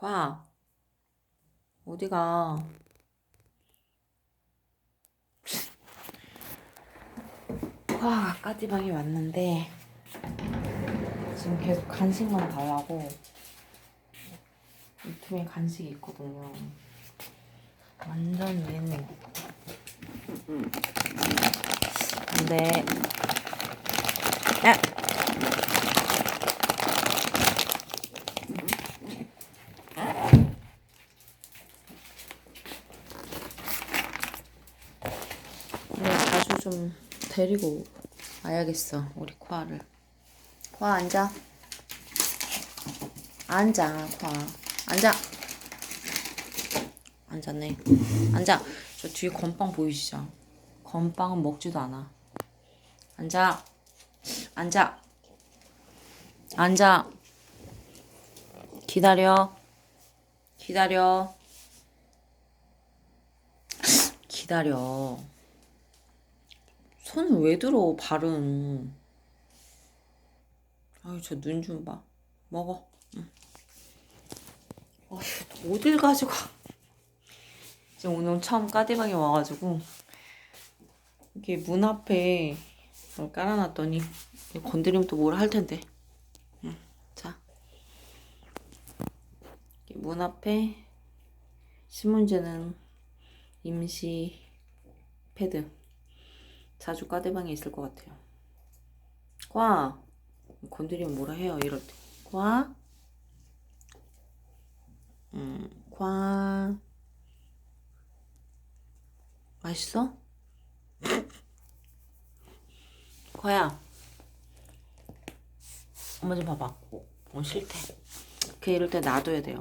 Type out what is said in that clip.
과 어디가? 과 까지방이 왔는데 지금 계속 간식만 달라고 이 틈에 간식이 있거든요. 완전 얘는 근데 야! 근데 자주 좀 데리고 와야겠어 우리 코아를. 코아 앉아. 앉아 코아. 앉아. 앉았네. 앉아. 저 뒤에 건빵 보이시죠? 건빵은 먹지도 않아. 앉아. 앉아. 앉아. 기다려. 기다려. 기다려 손을 왜 들어 발은? 아유 저 눈 좀 봐. 먹어. 응. 어휴 어딜 가지고. 지금 오늘 처음 까디방에 와가지고 이게 문 앞에 뭘 깔아놨더니 건드리면 또 뭘 할 텐데. 응. 자. 이문 앞에 신문지는 임시 패드 자주 까대방에 있을 것 같아요. 과 건드리면 뭐라 해요 이럴 때. 과 음, 과 맛있어? 과야 엄마 좀 봐봐 어 싫대 걔 이럴 때 놔둬야 돼요